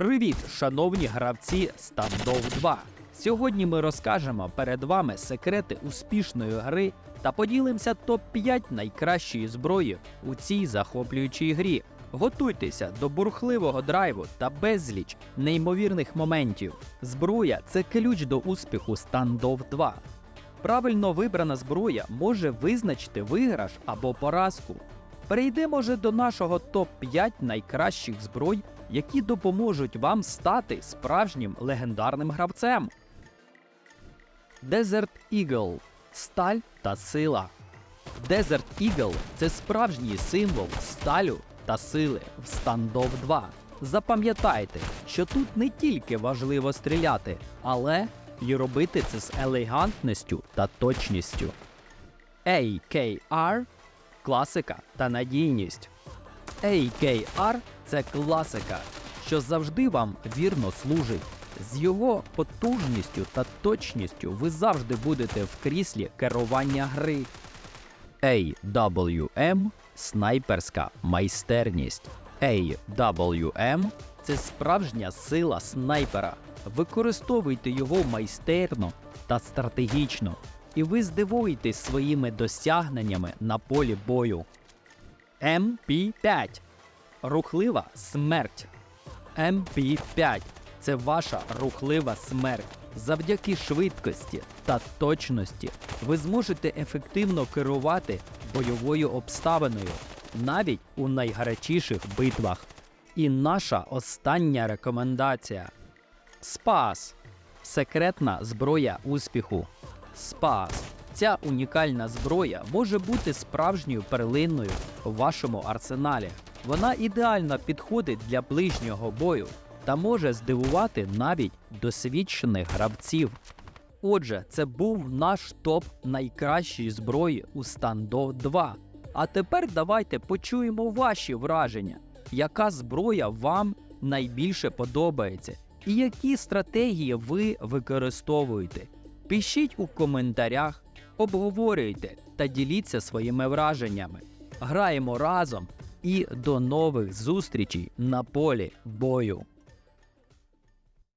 Привіт, шановні гравці Standoff 2! Сьогодні ми розкажемо перед вами секрети успішної гри та поділимося топ-5 найкращої зброї у цій захоплюючій грі. Готуйтеся до бурхливого драйву та безліч неймовірних моментів. Зброя це ключ до успіху Standoff 2. Правильно вибрана зброя може визначити виграш або поразку. Перейдемо же до нашого топ-5 найкращих зброй, які допоможуть вам стати справжнім легендарним гравцем. Desert Eagle сталь та сила. Desert Eagle це справжній символ сталю та сили в Standoff 2. Запам'ятайте, що тут не тільки важливо стріляти, але й робити це з елегантністю та точністю. AKR класика та надійність. AKR це класика, що завжди вам вірно служить. З його потужністю та точністю ви завжди будете в кріслі керування гри. AWM снайперська майстерність. AWM це справжня сила снайпера. Використовуйте його майстерно та стратегічно, і ви здивуєтесь своїми досягненнями на полі бою. MP5 Рухлива смерть. MP5 це ваша рухлива смерть. Завдяки швидкості та точності ви зможете ефективно керувати бойовою обставиною навіть у найгарячіших битвах. І наша остання рекомендація Спас секретна зброя успіху. Спас. Ця унікальна зброя може бути справжньою перлиною у вашому арсеналі. Вона ідеально підходить для ближнього бою та може здивувати навіть досвідчених гравців. Отже, це був наш топ найкращої зброї у Standoff 2. А тепер давайте почуємо ваші враження, яка зброя вам найбільше подобається, і які стратегії ви використовуєте. Пишіть у коментарях, обговорюйте та діліться своїми враженнями. Граємо разом і до нових зустрічей на полі бою.